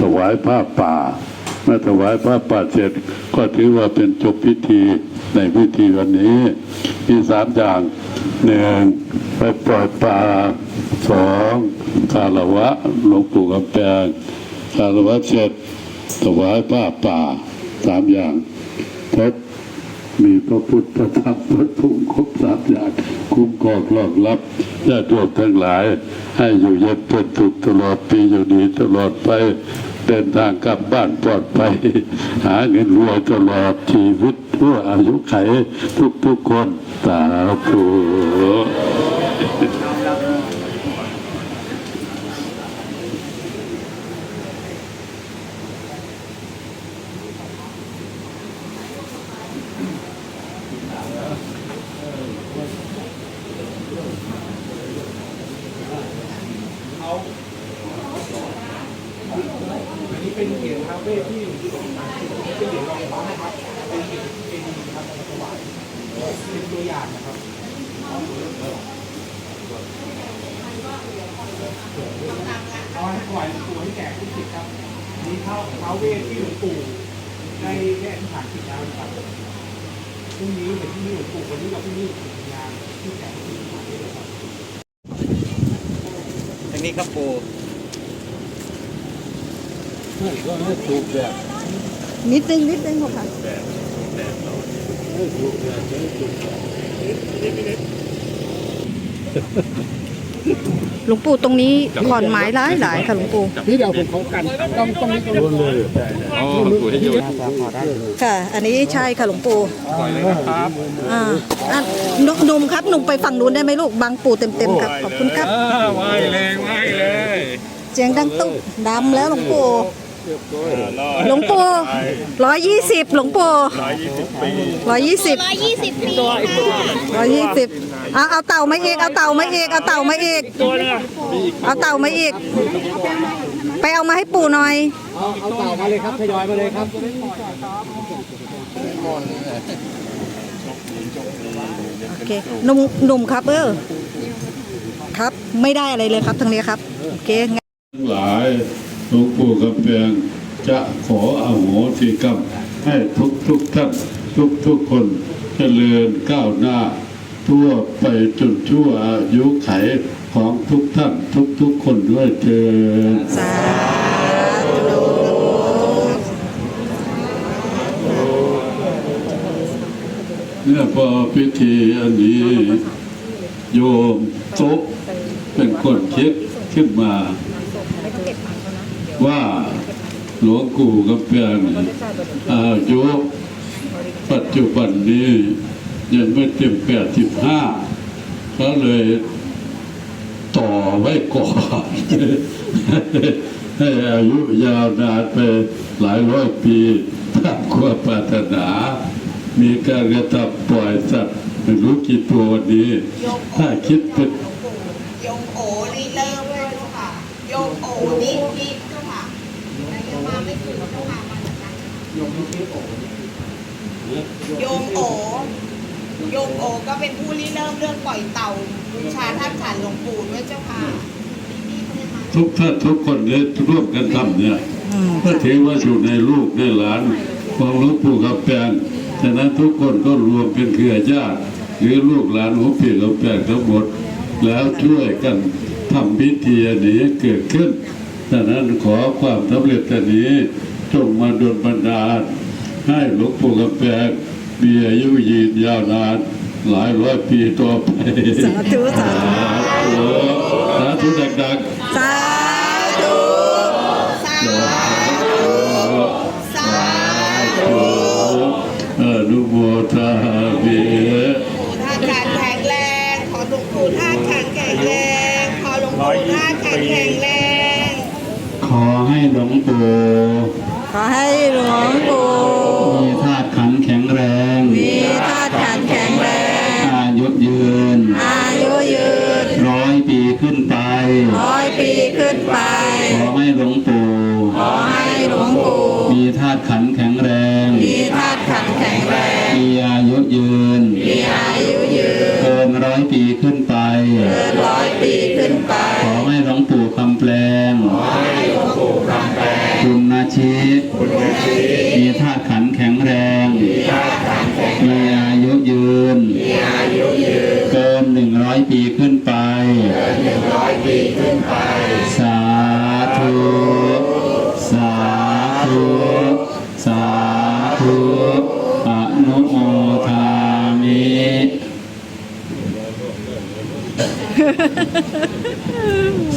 ถวายผ้าป่า เมื่อถวายผ้าป่าเสร็จก็ถือว่าเป็นจบพิธีในพิธีวันนี้ มีสามอย่างหนึ่งไปปล่อยปลาสองคารวะหลวงปู่กำแพงคารวะเสร็จถวายผ้าป่าสามอย่างทบ มีพระพุทธพระธรรมพระสงฆ์ครบสามอย่างคุ้มครองรองรับญาติโยมทั้งหลาย ให้อยู่เย็นเป็นสุขตลอดปีอยู่ดีตลอดไปเดินทางกลับบ้านปลอดภัยหาเงินรวยตลอดชีวิตทั่วอายุไขทุกทุกๆคนสาธุ อันนี้เป็นเห รียญท้าวเวสที่เป็นเหรียญรองฟ้านะครับเป็นเหรียญเป็นครับถวายเป็นตัวอย่างนะครับเอาให้ถวายหลวงปู่ให้แก่ผู้ศิษย์ครับนนี้ท้าวท้าเวสที่หลวงปู่ได้ได้อธิษฐานจิตแล้วนะครับพรุ่งนี้เห็นที่นี่หลวงปู่วันนี้กับที่นี่เป็นงานที่แก่ผู้ศิษย์มาด้วยครับทางนี้ครับปู่ นิดนึงนิดนึงค่ะหลวงปู่ตรงนี้ขอนไม้หลายหลายค่ะหลวงปู่นี่เดี๋ยวผมเขากันต้องต้องมีตัวเลยอ๋อปูให้อยู่ค่ะ อันนี้ใช่ค่ะหลวงปู่ปล่อยเลยนะครับอ่าอะหนุ่มหนุ่มครับหนุ่มไปฝั่งนู้นได้ไหมลูกบังปู่เต็มเต็มๆครับขอบคุณครับไหวเลยไหวเลยเสียงดังตุ๊บดำแล้วหลวงปู่ หลวงปู่ร้อยยี่สิบหลวงปู่ร้อยยี่สิบร้อยยี่สิบปีร้อยยี่สิบเอาเอาเต่ามาอีกเอาเต่ามาอีกเอาเต่ามาอีกเอาเต่ามาอีก ไปเอามาให้ปู่หน่อยเอาเอาเต่ามาเลยครับทยอยมาเลยครับโอเคหนุ่มหนุ่มครับเออครับ ไม่ได้อะไรเลยครับทางนี้ครับโอเคงั้นทั้งหลายห ลวงปู่กำแพงจะขออโหสิกรรมให้ทุกทุกท่านทุกทุกคนเจริญก้าวหน้า ทั่วไปจนชั่วอายุไขของทุกท่านทุกทุกคนด้วยเถิดสาธุเนี่ยพอพิธีอันนี้ โยมโต๊ะเป็นคนคิดขึ้นมา ว่าหลวงปู่กำแพงอายุปัจจุบันนี้ยังไม่เต็มแปดสิบห้าก็เลยต่อไว้ก่อน ให้อายุยาวนานไปหลายร้อยปีตามความปรารถนา มีการกระทำปล่อยสัตว์ไม่รู้กี่ตัววันนี้ ถ้าคิดเป็นโยมโอนี่เริ่มเลยค่ะโยมโอนี่นี่เจ้าค่ะแต่ยังมาไม่ถึงเจ้าค่ะมาจากนั้นโยมโอ โยมโอก็เป็นผู้ริเริ่มเรื่องปล่อยเต่าบูชาท่านฉันหลวงปู่ด้วยเจ้าค่ะนี่เขาเลยมาทุกท่านทุกคนได้ร่วมกันทำเนี่ยก็ถือว่าอยู่ในลูกในหลานของหลวงปู่กับแปงฉะนั้นทุกคนก็รวมเป็นเครือญาติหรือลูกหลานของพี่กับแปงทั้งหมด แล้วช่วยกันทำพิธีอันนี้เกิดขึ้นฉะนั้นขอความสำเร็จอันนี้จงมาดลบันดาลให้หลวงปู่กับแปง มีอายุยืนยาวนาน หลายร้อยปีต่อไปสาธุสาธุสาธุดังๆสาธุสาสาธุอนุโมทามิธุท่านฉันแข็งแรงขอหลวงปู่ท่านฉันแข็งแรงขอหลวงปู่ท่านฉันแข็งแรงขอให้หลวงปู่ขอให้หลวงปู่ ขันธ์แข็งแรง มีธาตุขันธ์แข็งแรง มีอายุยืน มีอายุยืน เกินร้อยปีขึ้นไป เกินร้อยปีขึ้นไป ขอให้หลวงปู่คำแปลง ขอให้หลวงปู่คำแปลชิมีธาตุขันธ์แข็งแรงมีอายุยืน เกินหนึ่งร้อยปีขึ้นไปสา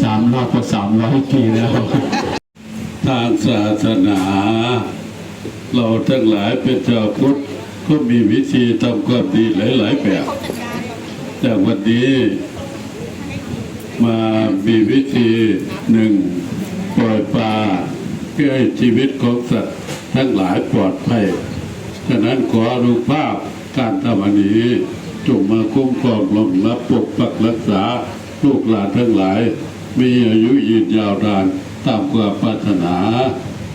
สามรอบก็สามร้อยปีแล้ว ทางศาสนา เราทั้งหลายเป็นชาวพุทธก็มีวิธีทำความดีหลาย ๆ แบบ แต่วันนี้มามีวิธีหนึ่งปล่อยปลาเพื่อให้ชีวิตของสัตว์ทั้งหลายปลอดภัย ฉะนั้นขออนุภาพการทำอันนี้ จงมาคุ้มครองรองรับปกปักรักษาลูกหลานทั้งหลาย มีอายุยืนยาวนานตามความปรารถนา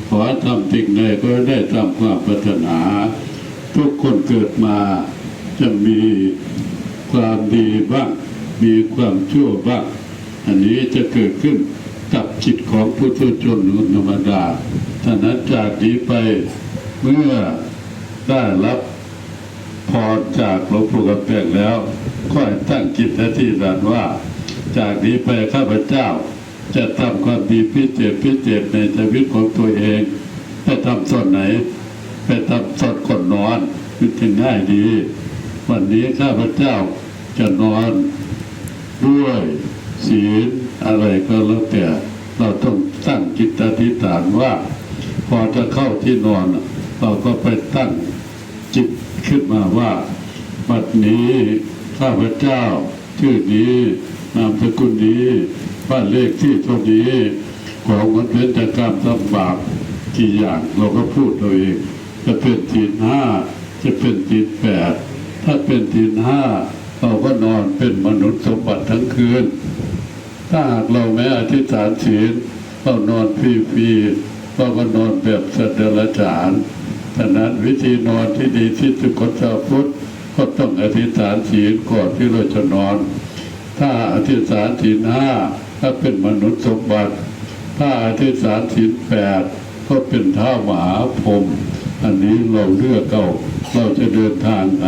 ขอทำสิ่งใดก็ได้ตามความปรารถนา ทุกคนเกิดมาจะมีความดีบ้าง มีความชั่วบ้าง อันนี้จะเกิดขึ้นกับจิตของผู้ทุชนธรรมดาฉะนั้นจากนี้ไปเมื่อได้รับ พรจากหลวงปู่กำแพงแล้วค่อยตั้งจิตอธิษฐานว่า จากนี้ไปข้าพเจ้า จะทำความดีพิเศษพิเศษในชีวิตของตัวเองไปทำส่วนไหน ไปทำส่วนก่อนนอนคือถึงง่ายดี วันนี้ข้าพเจ้าจะนอนด้วยศีลอะไรก็แล้วแต่เราต้องตั้งจิตอธิษฐานว่า พอจะเข้าที่นอน เราก็ไปตั้งจิต ขึ้นมาว่า บัดนี้ข้าพเจ้า ชื่อนี้ นามสกุลนี้บ้านเลขที่เท่านี้ ของมันเป็นจากกรรมทำบาปกี่อย่างเราก็พูดตัวเองจะเป็นทีนห้าจะเป็นทีนแปดถ้าเป็นทีนห้าเราก็นอนเป็นมนุษย์สมบัติทั้งคืน ถ้าหากเราไม่อธิษฐานศีลเรานอนฟรีๆเราก็นอนแบบสัตว์เดรัจฉานะนั้นวิธีนอนที่ดีที่สุดของชาวพุทธก็ต้องอธิษฐานศีลก่อนที่เราจะนอน ถ้าอธิษฐานศีลห้าถ้าเป็นมนุษย์สมบัติ ถ้าอธิษฐานศีลแปดก็เป็นท้าวมหาพรมอันนี้เราเลือกเอาเราจะเดินทางไหน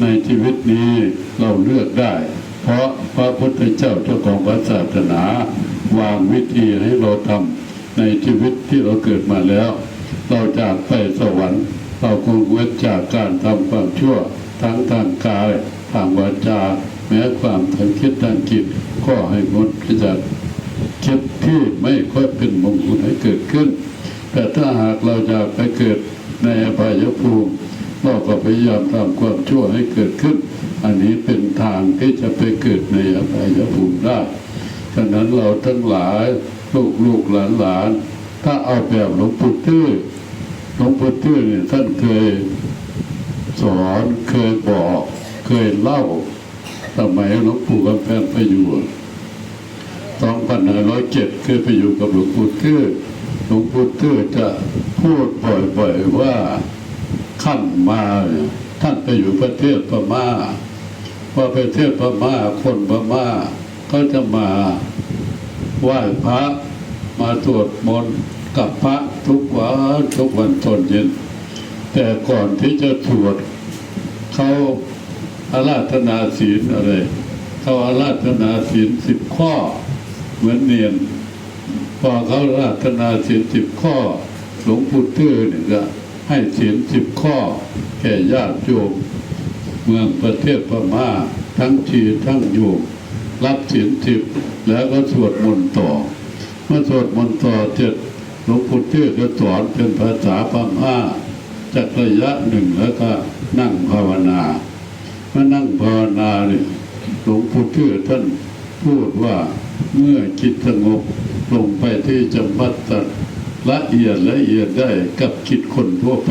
ในชีวิตนี้เราเลือกได้ เพราะพระพุทธเจ้าเจ้าของพระศาสนา วางวิธีให้เราทำในชีวิตที่เราเกิดมาแล้ว เราจากไปสวรรค์ เราคงเว้นจากการทำความชั่ว ทั้งทางกายทางวาจา แม้ความทางคิดทางจิตก็ให้งดจากคิดที่ไม่ค่อยเป็นมงคลให้เกิดขึ้น แต่ถ้าหากเราอยากไปเกิดในอบายภูมิเราก็พยายามทำความชั่วให้เกิดขึ้น อันนี้เป็นทางที่จะไปเกิดในอบายภูมิได้ ฉะนั้นเราทั้งหลายลูกลูกหลานหลาน ถ้าเอาแบบหลวงปู่ตื้อหลวงปู่ตื้อเนี่ยท่านเคยสอนเคยบอกเคยเล่าสมัยหลวงปู่กำแพงไปอยู่สองพันห้าร้อยเจ็ดเคยไปอยู่กับหลวงปู่ตื้อหลวงปู่ตื้อจะพูดบ่อยๆว่าขั้นมาเนี่ยท่านไปอยู่ประเทศพม่าพอประเทศพม่าคนพม่าก็จะมาไหว้พระ มาสวดมนต์กับพระทุกวันทุกวันตอนเย็น แต่ก่อนที่จะสวดเขาอาราธนาศีลอะไร เขาอาราธนาศีลสิบข้อ เหมือนเนียน พอเขาอาราธนาศีลสิบข้อ หลวงปู่ตื้อเนี่ยก็ให้ศีลสิบข้อ แก่ญาติโยมเมืองประเทศพม่าทั้งชีทั้งโยมรับศีลสิบแล้วก็สวดมนต์ต่อ มื่อสวดมนต์ต่อเสร็จหลวงปู่ตื้อก็สอนเป็นภาษาพม่าจากระยะหนึ่งแล้วก็นั่งภาวนาเมื่อนั่งภาวนาเนี่ยหลวงปู่ตื้อท่านพูดว่าเมื่อจิตสงบลงไปที่จำพัดตัดละเอียดละเอียดได้กับจิตคนทั่วไป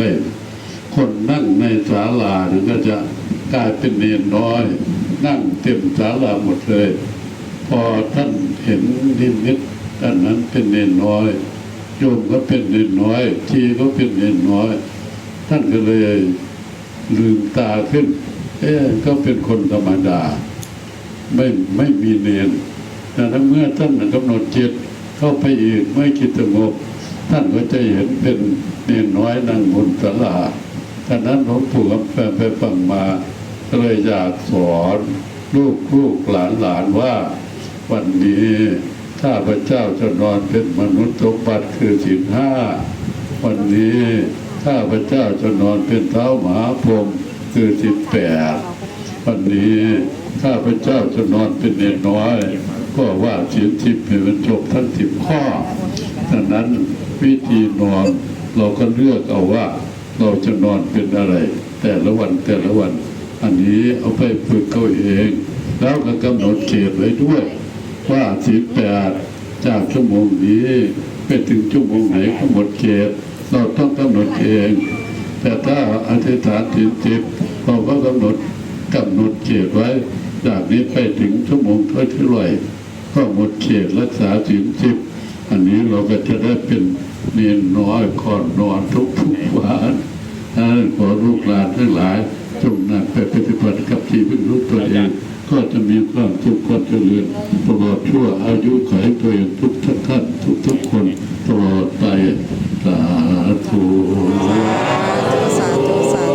คนนั่งในศาลาเนี่ยก็จะกลายเป็นเนนน้อย นั่งเต็มศาลาหมดเลย พอท่านเห็นนิมิต อันนั้นเป็นเนนน้อย โยมก็เป็นเนนน้อย ทีก็เป็นเนนน้อย ท่านก็เลยลืมตาขึ้น เอ๊ก็เป็นคนธรรมดา ไม่ไม่มีเนนแต่ถ้าเมื่อท่านกำหนดจิตเข้าไปอีกไม่คิดสงบท่านก็จะเห็นเป็นเนนน้อยนั่งบนศาลาฉะนั้นหลวงปู่คำแปลไปฟังมาก็เลยอยากสอนลูกลูกหลานหลานว่าวันนี้ ข้าพเจ้าจะนอนเป็นมนุษย์สมบัติคือสินห้าวันนี้ข้าพเจ้าจะนอนเป็นเท้าหมาพรมคือสิบแปดวันนี้ข้าพเจ้าจะนอนเป็นเนรน้อย ก็ว่าสิบสิบให้มันจบทั้งสิบข้อดังนั้นวิธีนอนเราก็เลือกเอาว่า เราจะนอนเป็นอะไร แต่ละวันแต่ละวัน อันนี้เอาไปฝึกเขาเอง แล้วก็กำหนดเขตไว้ด้วย ว่าสิบแปดจากชั่วโมงนี้ไปถึงชั่วโมงไหนก็หมดเขต เราต้องกำหนดเอง แต่ถ้าอธิษฐานถึงสิบเราก็กำหนดกำหนดเขตไว้จากนี้ไปถึงชั่วโมงเท่าที่ไหรก็หมดเขตรักษาถึงสิบอันนี้เราก็จะได้เป็นเนียนน้อยก่อนนอนทุกทุกวันถ้าขอลูกหลานทั้งหลายจงนำไปปฏิบัติกับชีวิตรู้ตัวเอง ก็จะมีความสุขความเจริญตลอดชั่วอายุขัยตัวเองทุกท่านท่านทุกทุกคนตลอดไปสาธุสาธุสา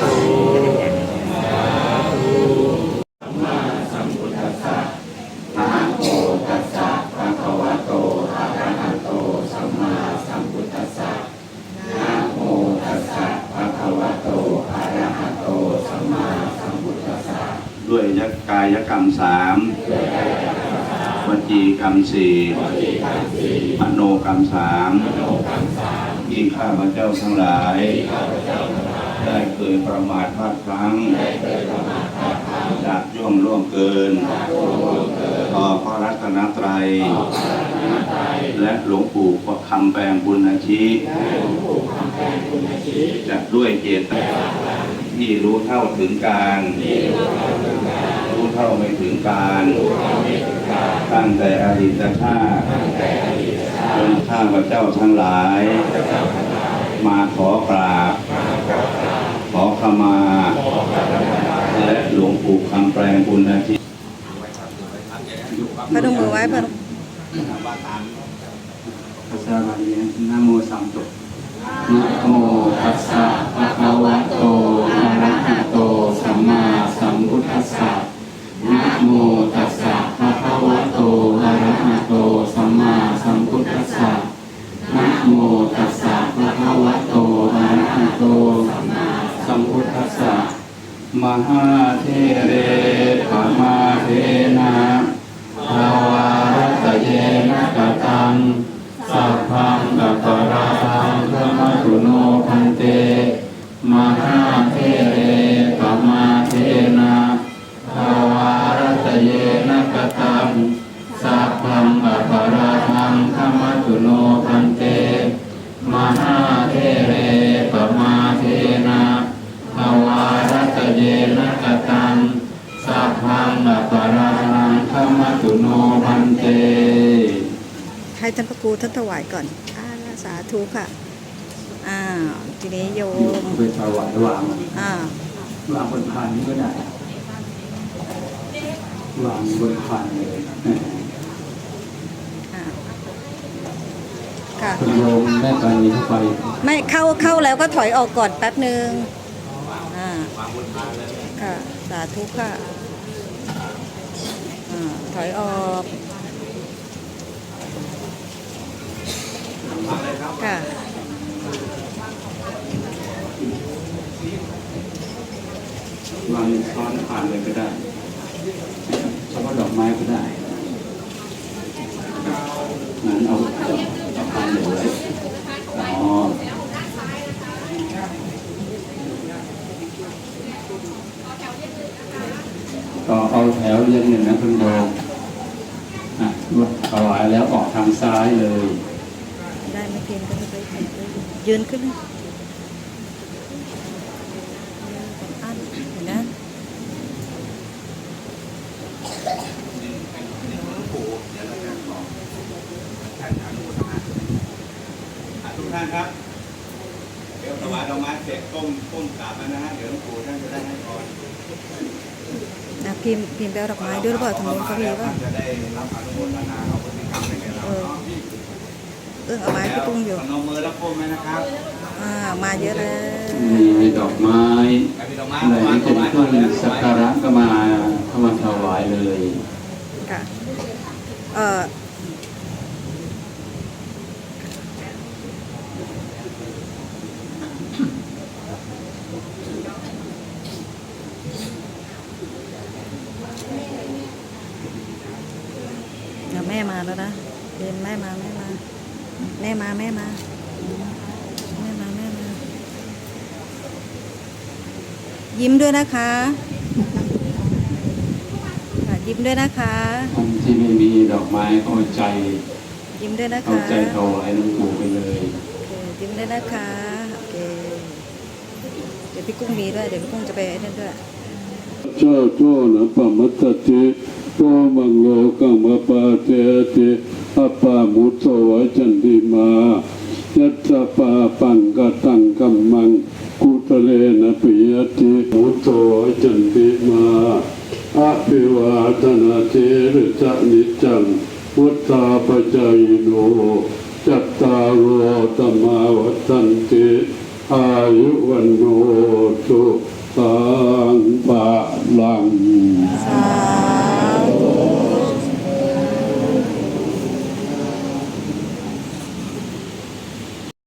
ธุ ด้วยยกายกรรมสามวจี กรรมสี่มโนกรรมสามที่ข้าพเจ้าทั้งหลาย ได้เคยประมาทพลาดพลั้งจากย่วงล่วงเกิน ต่อพระรัตนตรัย และหลวงปู่ประคำแปลงบุญอาชีจะด้วยเจตนาที่รู้เท่าถึงการ รู้เท่าไม่ถึงการ ตั้งแต่อดีตชาติจนข้าพเจ้าทั้งหลาย มาขอกราบ ขอขมา และหลวงปู่คำแปลงบุญอาทิพนมมือไว้พนมภาษาบาลีนะโมสามจบนะโมตัสสะภะคะวะโตอะระหะโตสัมมาสัมพุทธัสสะนะโมตัส พุทธัสสะนะโมตัสสะภะคะวะโตอะระหะโตสัมมาสัมพุทธัสสะมหาเทเรปมาเท ตุโนพันเต ให้ท่านพระครูท่านถวายก่อนอ่าสาธุค่ะ อ่าทีนี้โยมไปถวายวางอ่าวางบนพานนี้ก็ได้ วางบนพานเลยอ่าค่ะคุณโยมแม่ตอนนี้เข้าไป ไม่เข้าเข้าแล้วก็ถอยออกก่อนแป๊บหนึ่งอ่าค่ะ สาธุค่ะอ่า ถอยออกค่ะวางช้อนผ่านเลยก็ได้เฉพาะดอกไม้ก็ได้งั้นเอาเอาพานเลยไว้อ๋อต่อเอาแถวเรียงหนึ่งนะคุณโยมอะถวาย แล้วออกทางซ้ายเลย ได้ไม่เพียงก็ไม่ไปไหนเลยยืนขึ้นเลยอันเห็นนะทุกท่านครับ เดี๋ยวถวายดอกไม้เสร็จก้มก้มกราบแล้วนะฮะ เดี๋ยวหลวงปู่ท่านจะได้ให้พรนะพิมพ์พิมพ์แบลดอกไม้ด้วยหรือเปล่าทางนู้นเขามีแล้วป่ะท่านจะได้รับอนุโมทนาเอา เราเออเนาะเอื้องเอาไม้พี่กุ้งอยู่พนมมือแล้วก้มไหมนะครับอ่ามาเยอะแล้วมีดอกไม้ใครมีดอกไม้อะไรวางที่ดอกเป็นไม้เคก่รื่ออนงเลยสักการะก็มาเข้ามาถวายเลยค่ะเอ่อเดี๋ยวแม่มาแล้วนะเดินแม่มาแม่มา แม่มาแม่มาแม่มาแม่มา ยิ้มด้วยนะคะค่ะยิ้มด้วยนะคะท่านที่ไม่มีดอกไม้ก็เอาใจยิ้มด้วยนะเอาคะใจถวายหลวงปู่ไปเลยโอเคยิ้มด้วยนะคะโอเคเดี๋ยวพี่กุ้งมีด้วยเดี๋ยวพี่กุ้งจะไปไอ้นั่นด้วยเจ้าโจ้นะปะมัตตติโตมังโลกังมาปาเตติ อัปามุตโตวะจันติมายัตาปาปังกตังกัมมังกุตเลนะปิยติมุตโตวะจันติมาอภิวาทนาเทระจนิจังวุฒาปจายโนจัตตารโอตมาวัฏันติอายุวันโนสุขังปะลังสา